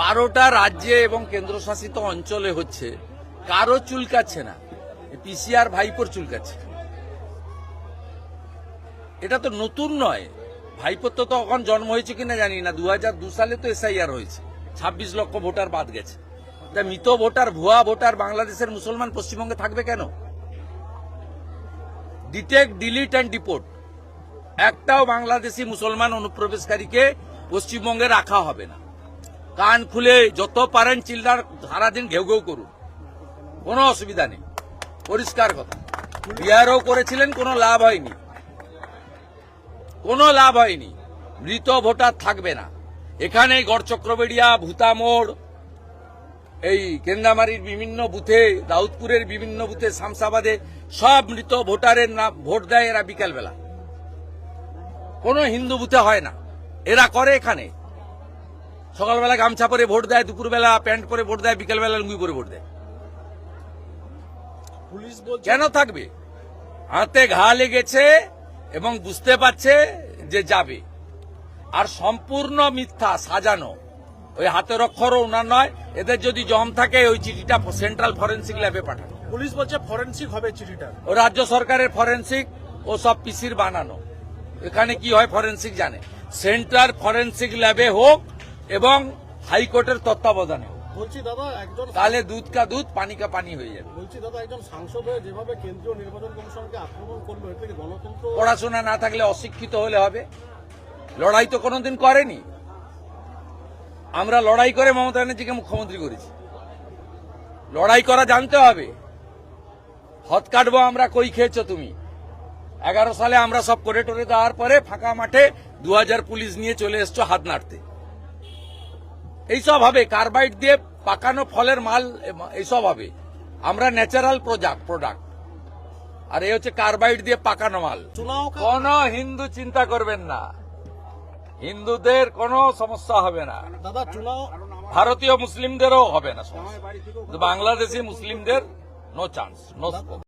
বারোটা রাজ্যে এবং কেন্দ্রশাসিত অঞ্চলে হচ্ছে, কারও চুলকাচ্ছে না। পিসিআর ভাইপোর চুলকাচ্ছে। এটা তো নতুন নয়। ভাইপোর তো তখন জন্ম হয়েছে কিনা জানি না। দু দু সালে তো এসআইআর হয়েছে। ছাব্বিশ লক্ষ ভোটার বাদ গেছে। তা মৃত ভোটার, ভুয়া ভোটার বাংলাদেশের মুসলমান পশ্চিমবঙ্গে থাকবে কেন? ডিটেক্ট ডিলিট অ্যান্ড ডিপোর্ট একটাও বাংলাদেশি মুসলমান অনুপ্রবেশকারীকে পশ্চিমবঙ্গে রাখা হবে না। কান খুলে যত পারেন চিল্লার সারাদিন ঘেউ ঘেউ করুন। কোনো অসুবিধা নেই। পরিষ্কার কথা। বিহারও করেছিলেন, কোনো লাভ হয়নি। কোনো লাভ হয়নি। মৃত ভোটার থাকবে না। এখানে গড়চক্রবেড়িয়া, ভূতামোড়, এই কেন্দামারির বিভিন্ন বুথে, দাউদপুরের বিভিন্ন বুথে, শামসাবাদে সব মৃত ভোটারের নাম, ভোট দেয় এরা বিকালবেলা। কোনো হিন্দু বুথে হয় না। এরা করে এখানে। সকালবেলা গামছা পরে ভোট দেয় দুপুরবেলা প্যান্ট পরে ভোট দেয় বিকেলবেলা লুঙ্গি পরে ভোট দেয়। পুলিশ কেন থাকবে? হাতে ঘা লেগেছে এবং বুঝতে পারছে যে যাবে। আর সম্পূর্ণ মিথ্যা সাজানো। ওই হাতের অক্ষরও ওনার নয় এদের যদি জম থাকে ওই চিঠিটা সেন্ট্রাল ফরেন্সিক ল্যাবে পাঠানো। পুলিশ বলছে ফরেন্সিক হবে চিঠিটা। ও রাজ্য সরকারের ফরেন্সিক ও সব পিসির বানানো। এখানে কি হয় ফরেন্সিক জানে। সেন্ট্রাল ফরেন্সিক ল্যাবে হোক এবং হাইকোর্টের তত্ত্বাবধানে। বলছি দাদা একজন তাহলে দুধ কা দুধ পানি কা পানি হয়ে যাবে। বলছি দাদা একজন সাংসদ হয়ে যেভাবে কেন্দ্রীয় নির্বাচন কমিশনকে আক্রমণ করল এর থেকে গণতন্ত্র পড়াশোনা না থাকলে অশিক্ষিত হলে হবে। লড়াই তো কোনোদিন করেনি। আমরা লড়াই করে মমতা ব্যানার্জিকে মুখ্যমন্ত্রী করেছি। লড়াই করা জানতে হবে। হত কাটবো আমরা কই খেয়েছো তুমি? এগারো সালে আমরা সব করে টরে দেওয়ার পরে ফাঁকা মাঠে দু হাজার পুলিশ নিয়ে চলে এসছো হাত নাড়তে। এইসব হবে। কার্বাইড দিয়ে পাকানো ফলের মাল এইসব হবে। আমরা ন্যাচারাল প্রোডাক্ট প্রোডাক্ট আর এই হচ্ছে কার্বাইড দিয়ে পাকানো মাল। কোন হিন্দু চিন্তা করবেন না। হিন্দুদের কোনো সমস্যা হবে না। ভারতীয় মুসলিমদেরও হবে না বাংলাদেশি মুসলিমদের নো চান্স নো স্কোপ